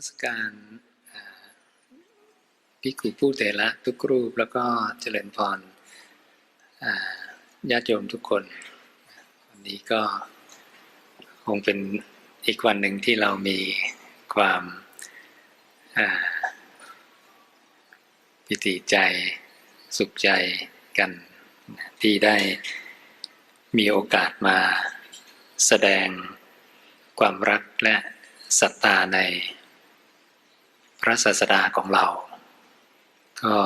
มัสการอ่าพิกุผู้เตระทุกรูปแล้วก็เจริญพรญาติโยมทุกคน วันนี้ก็คงเป็นอีกวันหนึ่งที่เรามีความอ่าปิติใจสุขใจกันที่ได้มีโอกาสมาแสดงความรักและศรัทธาใน ระศาสดาของเรา ก็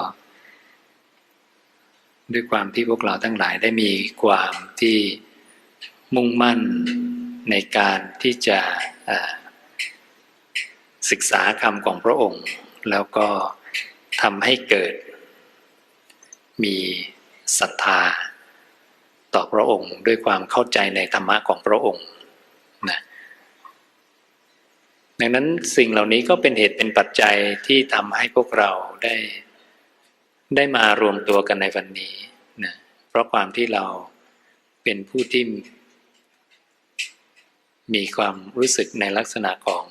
ด้วยความที่พวกเราทั้งหลายได้มีความที่มุ่งมั่นในการที่จะศึกษาคำของพระองค์ แล้วก็ทำให้เกิด มีศรัทธาต่อพระองค์ ด้วยความเข้าใจในธรรมะของพระองค์นะ ดังนั้นสิ่งเหล่านี้ก็เป็นเหตุเป็นปัจจัยที่ทำให้พวกเราได้ได้มารวมตัวกันในวันนี้นะเพราะความที่เราเป็นผู้ที่มีความรู้สึกในลักษณะของ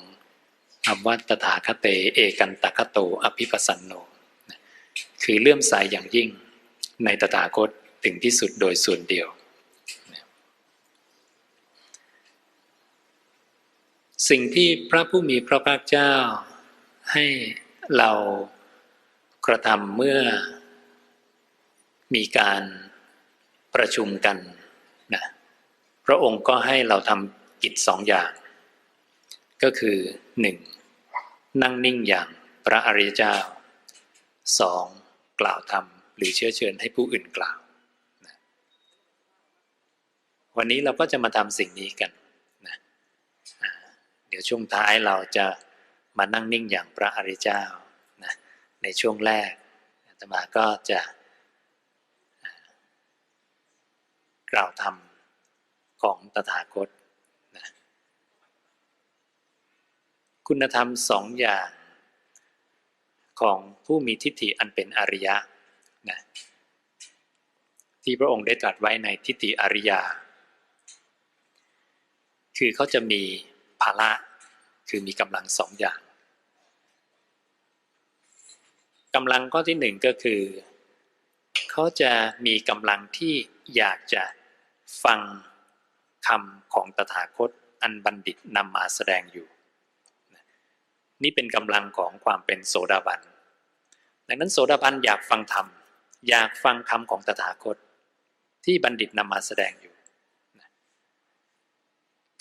อวัตตถาคเต เอกันตคโต อภิปสันโน คือเลื่อมใสยอย่างยิ่งในตถาคตถึงที่สุดโดยส่วนเดียว สิ่งที่พระผู้มีพระภาคเจ้า ให้เรากระทำเมื่อ มีการประชุมกันนะพระองค์ก็ให้เราทำกิจสองอย่าง ก็คือหนึ่งนั่งนิ่งอย่างพระอริยเจ้าสองกล่าวธรรมหรือเชื้อเชิญให้ผู้อื่นกล่าว วันนี้เราก็จะมาทำสิ่งนี้กัน เดี๋ยวช่วงท้ายเราจะมานั่งนิ่งอย่างพระอริยเจ้านะในช่วงแรกอาตมาก็จะกล่าวธรรมของตถาคตนะคุณธรรมสองอย่างของผู้มีทิฏฐิอันเป็นอริยะนะที่พระองค์ได้ตรัสไว้ในทิฏฐิอริยา คือเขาจะมี ภาระคือมีกำลังสองอย่างกำลังข้อที่หนึ่งก็คือ เขาจะมีกำลังที่อยากจะฟังคำของตถาคตอันบัณฑิตนำมาแสดงอยู่ นี่เป็นกำลังของความเป็นโสดาบัน ดังนั้นโสดาบันอยากฟังธรรม อยากฟังคำของตถาคต ที่บัณฑิตนำมาแสดงอยู่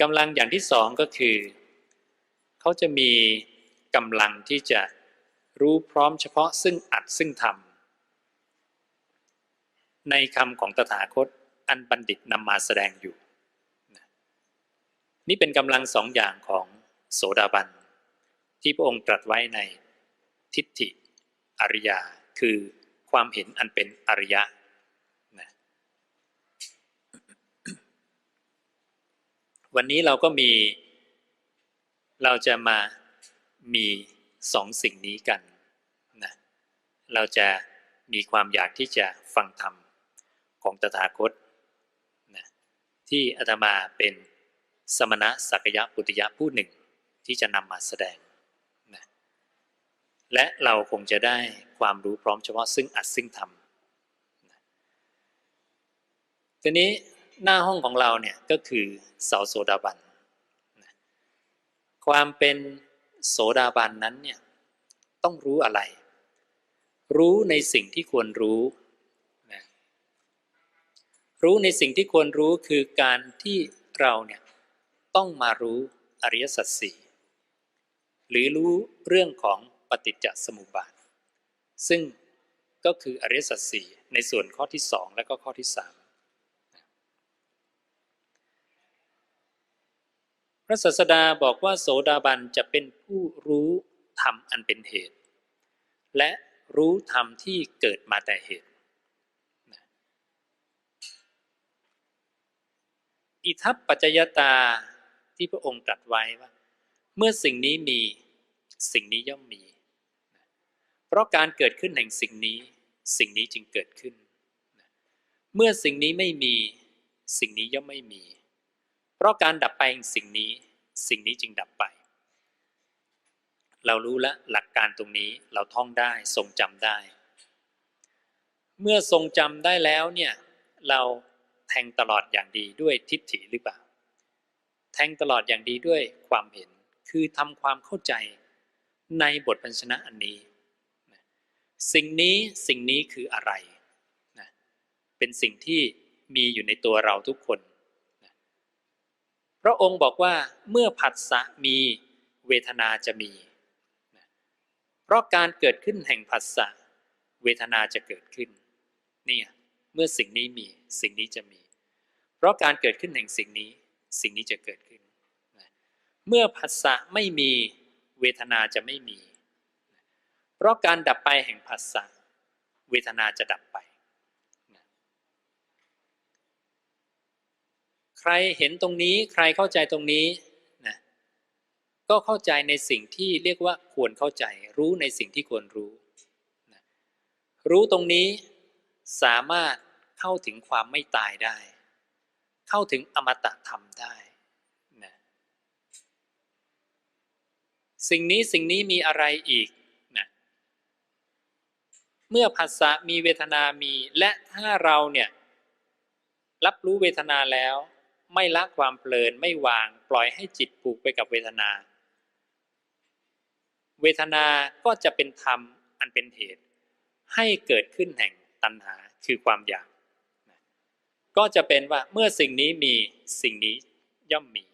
กำลังอย่างที่สองก็คือ เขาจะมีกำลังที่จะรู้พร้อมเฉพาะซึ่งอัดซึ่งธรรมในคำของตถาคตอันบัณฑิตนำมาแสดงอยู่ นี่เป็นกำลังสองอย่างของโสดาบัน ที่พระองค์ตรัสไว้ในทิฏฐิอริยา คือความเห็นอันเป็นอริยะ วันนี้เราก็มี เราจะมามีสองสิ่งนี้กันนะเราจะมีความอยากที่จะฟังธรรมของตถาคตนะที่อาตมาเป็นสมณะสักยะปุติยะผู้หนึ่งที่จะนำมาแสดงนะและเราคงจะได้ความรู้พร้อมเฉพาะซึ่งอัดซึ่งธรรมนะทีนี้ หน้าห้องของเราเนี่ยก็คือเสาโสดาบัน ความเป็นโสดาบันนั้นเนี่ยต้องรู้อะไร รู้ในสิ่งที่ควรรู้นะรู้ในสิ่งที่ควรรู้คือการที่เราเนี่ยต้องมารู้อริยสัจสี่หรือรู้เรื่องของปฏิจจสมุปบาท ซึ่งก็คืออริยสัจสี่ในส่วนข้อที่สองและก็ข้อที่สาม ระศาสดาบอกว่าโสดาบันจะเป็นผู้รู้ธรรมอันเป็นเหตุ และรู้ธรรมที่เกิดมาแต่เหตุอิทัปปัจจยตาที่พระองค์ตรัสไว้ว่า เมื่อสิ่งนี้มีสิ่งนี้ย่อมมี เพราะการเกิดขึ้นแห่งสิ่งนี้ สิ่งนี้จึงเกิดขึ้น เมื่อสิ่งนี้ไม่มี สิ่งนี้ย่อมไม่มี เพราะการดับไปสิ่งนี้สิ่งนี้จึงดับไป เรารู้แล้วหลักการตรงนี้เราท่องได้ทรงจำได้ เมื่อทรงจำได้แล้วเนี่ยเราแทงตลอดอย่างดีด้วยทิฏฐิหรือเปล่า แทงตลอดอย่างดีด้วยความเห็นคือทำความเข้าใจในบทพันชนะอันนี้ สิ่งนี้สิ่งนี้คืออะไร เป็นสิ่งที่มีอยู่ในตัวเราทุกคน พระองค์บอกว่าเมื่อผัสสะมีเวทนาจะมี เพราะการเกิดขึ้นแห่งผัสสะเวทนาจะเกิดขึ้นนี่เมื่อสิ่งนี้มีสิ่งนี้จะมี เพราะการเกิดขึ้นแห่งสิ่งนี้สิ่งนี้จะเกิดขึ้น เมื่อผัสสะไม่มีเวทนาจะไม่มี เพราะการดับไปแห่งผัสสะเวทนาจะดับไปนะ ใครเห็นตรงนี้ใครเข้าใจตรงนี้นะก็เข้าใจในสิ่งที่เรียกว่าควรเข้าใจ รู้ในสิ่งที่ควรรู้นะรู้ตรงนี้สามารถเข้าถึงความไม่ตายได้ เข้าถึงอมตะธรรมได้นะสิ่งนี้สิ่งนี้มีอะไรอีกนะเมื่อภาษามีเวทนามีและถ้าเราเนี่ยรับรู้เวทนาแล้ว ไม่ละความเพลินไม่วางปล่อยให้จิตผูกไปกับเวทนา เวทนาก็จะเป็นธรรมอันเป็นเหตุ ให้เกิดขึ้นแห่งตัณหาคือความอยาก ก็จะเป็นว่าเมื่อสิ่งนี้มีสิ่งนี้ย่อมมี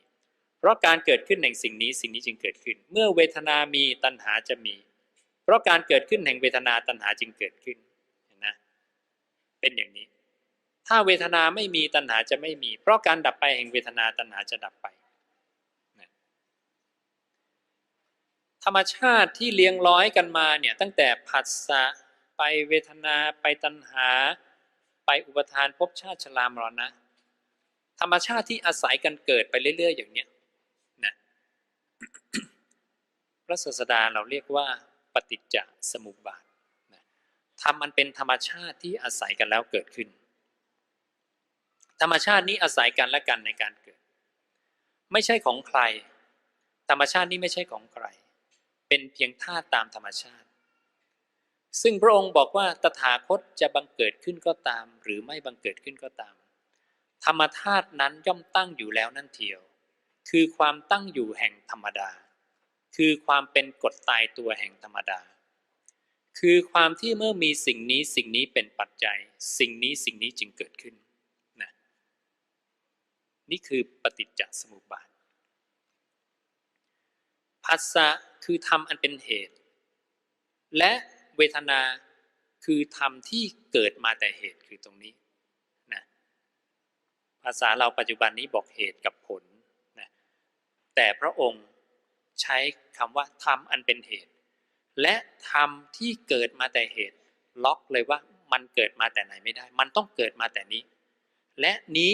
เพราะการเกิดขึ้นแห่งสิ่งนี้สิ่งนี้จึงเกิดขึ้น เมื่อเวทนามีตัณหาจะมี เพราะการเกิดขึ้นแห่งเวทนาตัณหาจึงเกิดขึ้นเห็นนะเป็นอย่างนี้ ถ้าเวทนาไม่มีตัณหาจะไม่มี เพราะการดับไปแห่งเวทนาตัณหาจะดับไป ธรรมชาติที่เลี้ยงร้อยกันมาเนี่ยตั้งแต่ผัสสะไปเวทนาไปตัณหา ไปอุปทานภพชาติชรามรณะธรรมชาติที่อาศัยกันเกิดไปเรื่อย ๆ อย่างเนี้ยนะพระศาสดาเราเรียกว่าปฏิจจสมุปบาทนะทำมันเป็นธรรมชาติที่อาศัยกันแล้วเกิดขึ้น ธรรมชาตินี้อาศัยกันและกันในการเกิด ไม่ใช่ของใคร ธรรมชาตินี้ไม่ใช่ของใคร เป็นเพียงธาตุตามธรรมชาติ ซึ่งพระองค์บอกว่าตถาคตจะบังเกิดขึ้นก็ตาม หรือไม่บังเกิดขึ้นก็ตาม ธรรมธาตุนั้นย่อมตั้งอยู่แล้วนั่นเทียว คือความตั้งอยู่แห่งธรรมดา คือความเป็นกฎตายตัวแห่งธรรมดาคือความที่เมื่อมีสิ่งนี้สิ่งนี้เป็นปัจจัย สิ่งนี้สิ่งนี้จึงเกิดขึ้น นี่คือปฏิจจสมุปบาทภาษะคือธรรมอันเป็นเหตุ และเวทนาคือธรรมที่เกิดมาแต่เหตุคือตรงนี้นะภาษาเราปัจจุบันนี้บอกเหตุกับผลนะแต่พระองค์ใช้คำว่าธรรมอันเป็นเหตุ และธรรมที่เกิดมาแต่เหตุ ล็อกเลยว่ามันเกิดมาแต่ไหนไม่ได้ มันต้องเกิดมาแต่นี้ และนี้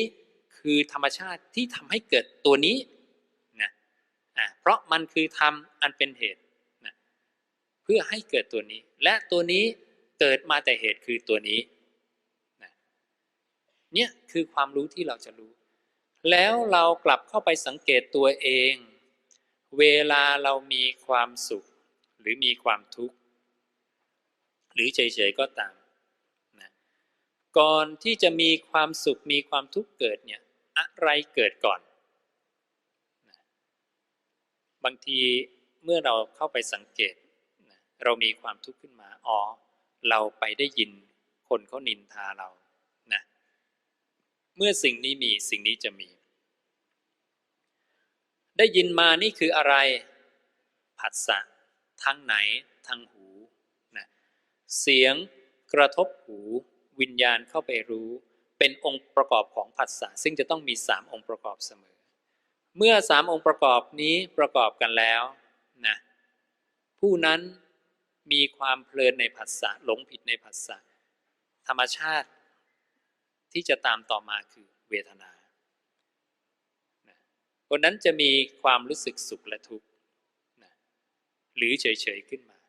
คือธรรมชาติที่ทำให้เกิดตัวนี้นะอ่าเพราะมันคือธรรมอันเป็นเหตุนะเพื่อให้เกิดตัวนี้ และตัวนี้เกิดมาแต่เหตุคือตัวนี้นะเนี่ยคือความรู้ที่เราจะรู้ แล้วเรากลับเข้าไปสังเกตตัวเอง เวลาเรามีความสุข หรือมีความทุกข์ หรือเฉยๆก็ตามก่อนที่จะมีความสุขมีความทุกข์เกิดเนี่ย อะไรเกิดก่อน บางทีเมื่อเราเข้าไปสังเกต เรามีความทุกข์ขึ้นมา อ๋อ เราไปได้ยินคนเขานินทาเรานะเมื่อสิ่งนี้มีสิ่งนี้จะมี ได้ยินมานี่คืออะไร ผัสสะทางไหนทางหูนะเสียงกระทบหู วิญญาณเข้าไปรู้ เป็นองค์ประกอบของผัสสะซึ่งจะต้องมีสามองค์ประกอบเสมอ เมื่อสามองค์ประกอบนี้ประกอบกันแล้วนะผู้นั้นมีความเพลินในผัสสะหลงผิดในผัสสะธรรมชาติที่จะตามต่อมาคือเวทนาคนนั้นจะมีความรู้สึกสุขและทุกข์นะหรือเฉยๆขึ้นมา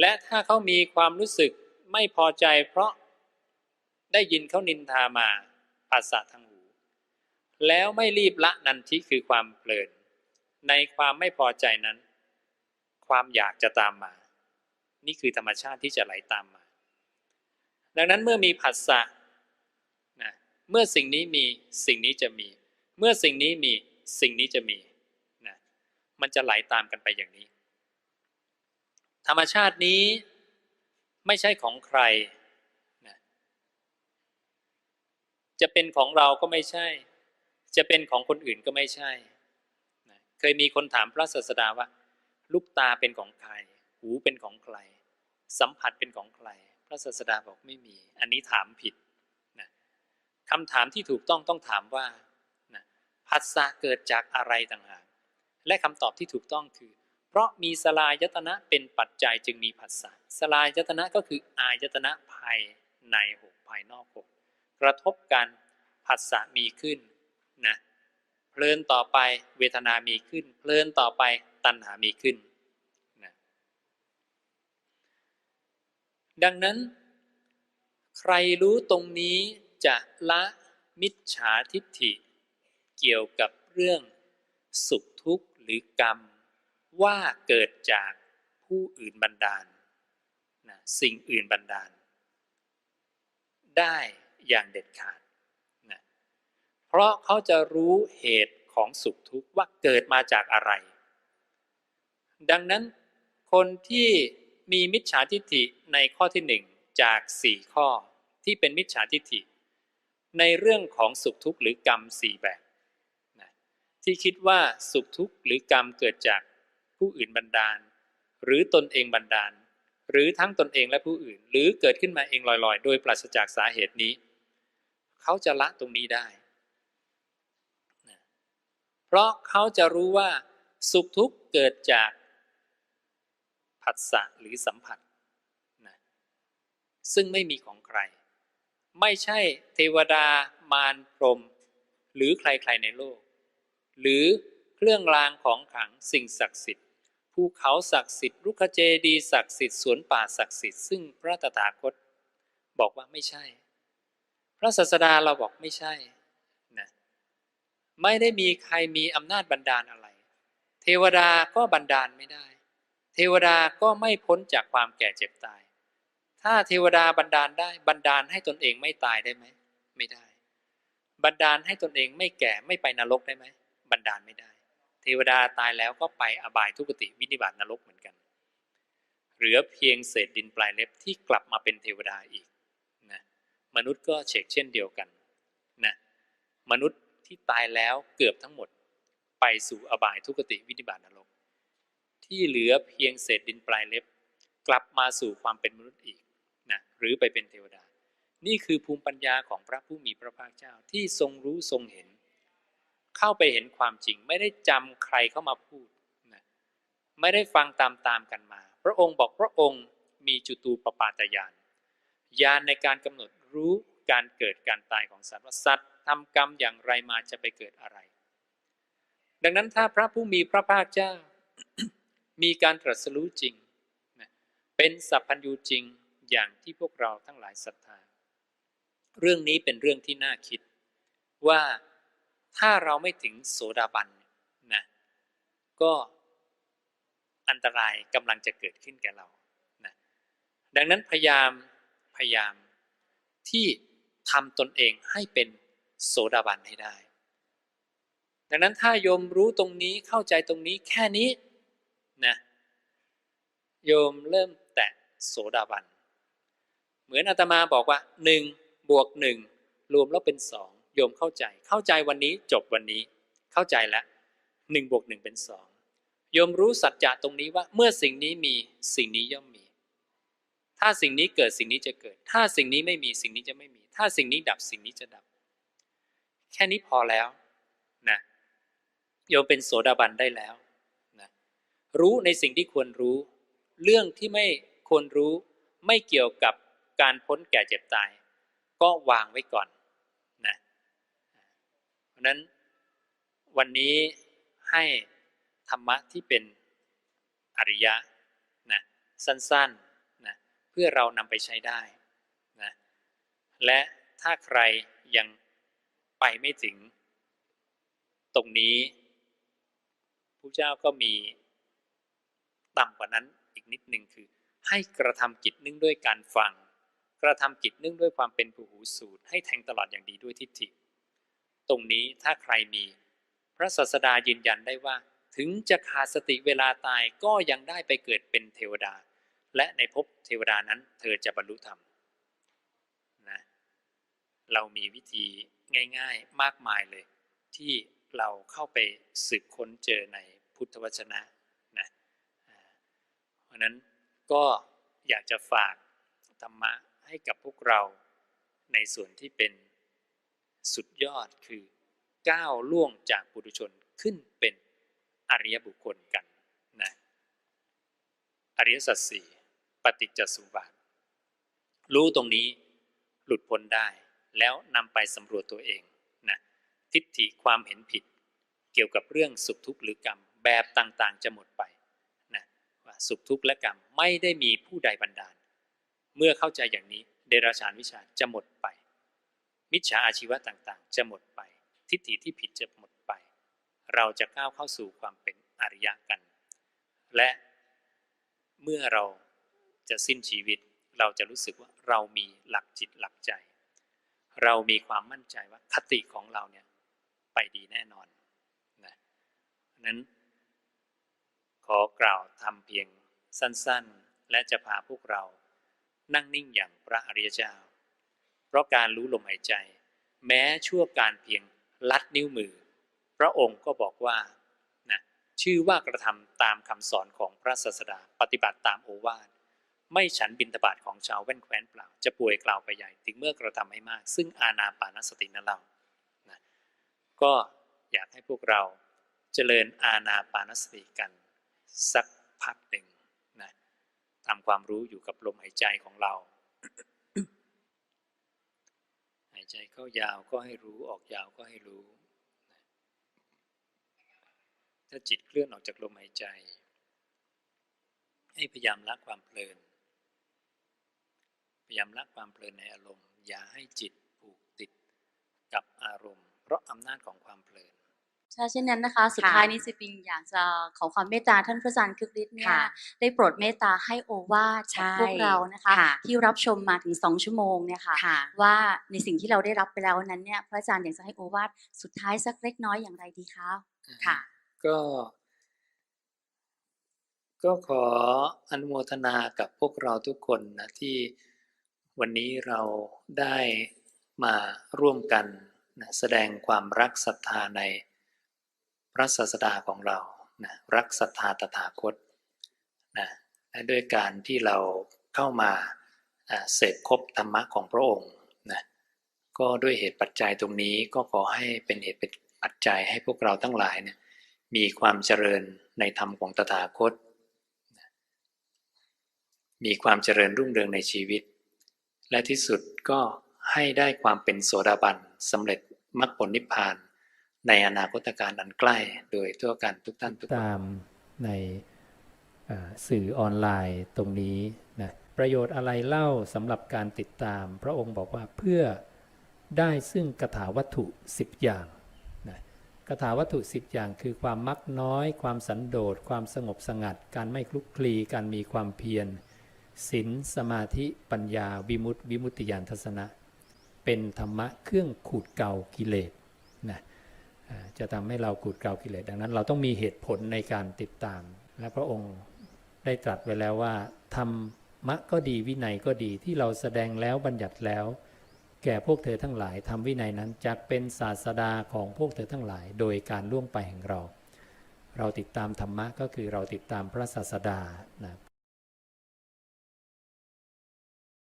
และถ้าเขามีความรู้สึกไม่พอใจเพราะ ได้ยินเขานินทามาภาษาทางหู แล้วไม่รีบละนันทิคือความเพลิน ในความไม่พอใจนั้น ความอยากจะตามมา นี่คือธรรมชาติที่จะไหลตามมา ดังนั้นเมื่อมีผัสสะนะเมื่อสิ่งนี้มีสิ่งนี้จะมี เมื่อสิ่งนี้มีสิ่งนี้จะมีนะมันจะไหลาตามกันไปอย่างนี้ ธรรมชาตินี้ไม่ใช่ของใครนะ จะเป็นของเราก็ไม่ใช่ จะเป็นของคนอื่นก็ไม่ใช่ เคยมีคนถามพระศาสดาว่า ลูกตาเป็นของใคร หูเป็นของใคร สัมผัสเป็นของใคร พระศาสดาบอกไม่มี อันนี้ถามผิดนะคำถามที่ถูกต้องต้องถามว่านะผัสสะเกิดจากอะไรต่างหาก และคำตอบที่ถูกต้องคือ เพราะมีสลายตนะเป็นปัจจัยจึงมีผัสสะ สลายตนะก็คืออายตนะภายในหกภายนอกหก กระทบกันผัสสะมีขึ้นนะเพลินต่อไปเวทนามีขึ้น เพลินต่อไปตัณหามีขึ้นนะดังนั้น ใครรู้ตรงนี้จะละมิจฉาทิฏฐิ เกี่ยวกับเรื่องสุขทุกข์หรือกรรม ว่าเกิดจากผู้อื่นบันดาลนะสิ่งอื่นบันดาล ได้ อย่างเด็ดขาดนะเพราะเขาจะรู้เหตุของสุขทุกข์ว่าเกิดมาจากอะไร ดังนั้นคนที่มีมิจฉาทิฏฐิในข้อที่หนึ่งจากสี่ข้อที่เป็นมิจฉาทิฏฐิ ในเรื่องของสุขทุกข์หรือกรรมสี่แบบนะที่คิดว่าสุขทุกข์หรือกรรมเกิดจากผู้อื่นบันดาล หรือตนเองบันดาล หรือทั้งตนเองและผู้อื่น หรือเกิดขึ้นมาเองลอยๆ โดยปราศจากสาเหตุนี้ เขาจะละตรงนี้ได้ เพราะเขาจะรู้ว่าสุขทุกข์เกิดจากผัสสะหรือสัมผัสนะซึ่งไม่มีของใคร ไม่ใช่เทวดามารพรม หรือใครๆในโลก หรือเครื่องรางของขลังสิ่งศักดิ์สิทธิ์ภูเขาศักดิ์สิทธิ์รุกขเจดีศักดิ์สิทธิ์สวนป่าศักดิ์สิทธิ์ซึ่งพระตถาคตบอกว่าไม่ใช่ ระศาสดาเราบอกไม่ใช่นะไม่ได้มีใครมีอำนาจบันดาลอะไร เทวดาก็บันดาลไม่ได้ เทวดาก็ไม่พ้นจากความแก่เจ็บตาย ถ้าเทวดาบันดาลได้บันดาลให้ตนเองไม่ตายได้ไหมไม่ได้ บันดาลให้ตนเองไม่แก่ไม่ไปนรกได้ไหมบันดาลไม่ได้ เทวดาตายแล้วก็ไปอบายทุกติวินิบาตนรกเหมือนกัน เหลือเพียงเศษดินปลายเล็บที่กลับมาเป็นเทวดาอีก มนุษย์ก็เฉกเช่นเดียวกันนะมนุษย์ที่ตายแล้วเกือบทั้งหมด ไปสู่อบายทุกติวินิบาตนรก ที่เหลือเพียงเศษดินปลายเล็บ กลับมาสู่ความเป็นมนุษย์อีกนะหรือไปเป็นเทวดา นี่คือภูมิปัญญาของพระผู้มีพระภาคเจ้าที่ทรงรู้ทรงเห็น เข้าไปเห็นความจริงไม่ได้จำใครเข้ามาพูดนะไม่ได้ฟังตามตามกันมา พระองค์บอกพระองค์มีจุตูปปาตญาณญาณในการกำหนด รู้การเกิดการตายของสัตว์สัตว์ทำกรรมอย่างไรมาจะไปเกิดอะไร ดังนั้นถ้าพระผู้มีพระภาคเจ้า มีการตรัสรู้จริง เป็นสัพพัญญูจริงอย่างที่พวกเราทั้งหลายศรัทธา เรื่องนี้เป็นเรื่องที่น่าคิด ว่าถ้าเราไม่ถึงโสดาบันนะก็อันตรายกำลังจะเกิดขึ้นแก่เรานะดังนั้นพยายามพยายาม ที่ทำตนเองให้เป็นโสดาบันให้ได้ ดังนั้นถ้าโยมรู้ตรงนี้เข้าใจตรงนี้แค่นี้นะโยมเริ่มแตะโสดาบัน เหมือนอาตมาบอกว่าหนึ่งบวกหนึ่งรวมแล้วเป็นสองโยมเข้าใจ เข้าใจวันนี้จบวันนี้ เข้าใจแล้วหนึ่งบวกหนึ่งเป็นสองโยมรู้สัจจะตรงนี้ว่าเมื่อสิ่งนี้มีสิ่งนี้ย่อมมี ถ้าสิ่งนี้เกิดสิ่งนี้จะเกิด ถ้าสิ่งนี้ไม่มีสิ่งนี้จะไม่มี ถ้าสิ่งนี้ดับสิ่งนี้จะดับ แค่นี้พอแล้วนะโยมเป็นโสดาบันได้แล้วนะรู้ในสิ่งที่ควรรู้ เรื่องที่ไม่ควรรู้ไม่เกี่ยวกับการพ้นแก่เจ็บตาย ก็วางไว้ก่อนนะเพราะนั้นวันนี้ให้ธรรมะที่เป็นอริยะนะสั้น ๆ พื่อเรานำไปใช้ได้นะและถ้าใครยังไปไม่ถึงตรงนี้ผู้เจ้าก็มีต่ำกว่านั้นอีกนิดหนึ่งคือ ให้กระทำกิจเนื่องด้วยการฟัง กระทำกิจเนื่องด้วยความเป็นผู้หูสูตร ให้แทงตลอดอย่างดีด้วยทิฏฐิ ตรงนี้ถ้าใครมี พระศาสดายืนยันได้ว่า ถึงจะขาดสติเวลาตายก็ยังได้ไปเกิดเป็นเทวดา และในภพเทวดานั้น เธอจะบรรลุธรรมนะเรามีวิธีง่าย ๆมากมายเลย ที่เราเข้าไปสืบค้นเจอในพุทธวจนะนะเพราะฉะนั้นก็อยากจะฝากธรรมะให้กับพวกเราในส่วนที่เป็นสุดยอดคือก้าวล่วงจากปุถุชนขึ้นเป็นอริยบุคคลกันนะอริยสัจสี่ ปฏิจจสุบาท รู้ตรงนี้หลุดพ้นได้ แล้วนำไปสำรวจตัวเองนะทิฏฐิความเห็นผิด เกี่ยวกับเรื่องสุขทุกข์หรือกรรมแบบต่างๆ จะหมดไปนะว่าสุขทุกข์และกรรมไม่ได้มีผู้ใดบันดาล เมื่อเข้าใจอย่างนี้เดรัจฉานวิชาจะหมดไป มิจฉาอาชีวะต่างๆ จะหมดไป ทิฏฐิที่ผิดจะหมดไป เราจะก้าวเข้าสู่ความเป็นอริยะกัน และเมื่อเรา จะสิ้นชีวิต เราจะรู้สึกว่าเรามีหลักจิตหลักใจ เรามีความมั่นใจว่าคติของเราเนี่ยไปดีแน่นอนนะนั้นขอกล่าวทำเพียงสั้นๆ และจะพาพวกเรานั่งนิ่งอย่างพระอริยเจ้า เพราะการรู้ลมหายใจ แม้ชั่วการเพียงลัดนิ้วมือ พระองค์ก็บอกว่านะชื่อว่ากระทำตามคำสอนของพระศาสดาปฏิบัติตามโอวาท ไม่ฉันบินตบาทของชาวแว่นแคว้นเปล่า จะป่วยกล่าวไปใหญ่ ถึงเมื่อกระทำให้มาก ซึ่งอาณาปานสตินั่นเรานะก็อยากให้พวกเราเจริญอาณาปานสติกัน สักพักหนึ่งนะทำความรู้อยู่กับลมหายใจของเรา หายใจเข้ายาวก็ให้รู้ออกยาวก็ให้รู้นะถ้าจิตเคลื่อนออกจากลมหายใจ ให้พยายามละความเพลิน พยายามละความเพลินในอารมณ์ อย่าให้จิตผูกติดกับอารมณ์ เพราะอำนาจของความเพลินถ้าเช่นนั้นนะคะ สุดค่ะท้ายนี้สิปิงอยากจะขอความเมตตาท่านพระอาจารย์คึกฤทธิ์เนี่ยค่ะได้โปรดเมตตาให้โอวาทใช่กับพวกเรานะคะค่ะที่รับชมมาถึงสองชั่วโมงเนี่ยค่ะค่ะ ว่าในสิ่งที่เราได้รับไปแล้วนั้นเนี่ยพระอาจารย์อยากจะให้โอวาทสุดท้ายสักเล็กน้อยอย่างไรดีคะค่ะ ก็ ก็ขออนุโมทนากับพวกเราทุกคนนะที่ วันนี้เราได้มาร่วมกันนะแสดงความรักศรัทธาในพระศาสดาของเรานะรักศรัทธาตถาคตนะและด้วยการที่เราเข้ามาอ่าเสพคบธรรมะของพระองค์นะก็ด้วยเหตุปัจจัยตรงนี้ก็ขอให้เป็นเหตุเป็นปัจจัยให้พวกเราทั้งหลายเนี่ยมีความเจริญในธรรมของตถาคต มีความเจริญรุ่งเรืองในชีวิต และที่สุดก็ให้ได้ความเป็นโสดาบันสำเร็จมรรคผลนิพพาน ในอนาคตการอันใกล้โดยทั่วกันทุกท่านทุกตามในสื่อออนไลน์ตรงนี้นะประโยชน์อะไรเล่าสำหรับการติดตาม พระองค์บอกว่าเพื่อได้ซึ่งกถาวัตถุ 10 อย่างนะกถาวัตถุ 10 อย่างคือความมักน้อย ความสันโดษความสงบสงัด การไม่คลุกคลีการมีความเพียร ศีลสมาธิปัญญาวิมุตติวิมุตติญาณทัศนะ เป็นธรรมะเครื่องขูดเกากิเลสนะจะทำให้เราขูดเกากิเลสดังนั้น เราต้องมีเหตุผลในการติดตาม และพระองค์ได้ตรัสไว้แล้วว่าธรรมะก็ดีวินัยก็ดีที่เราแสดงแล้วบัญญัติแล้ว แก่พวกเธอทั้งหลายทำวินัยนั้นจะเป็นศาสดาของพวกเธอทั้งหลาย โดยการล่วงไปแห่งเรา เราติดตามธรรมะก็คือเราติดตามพระศาสดานะ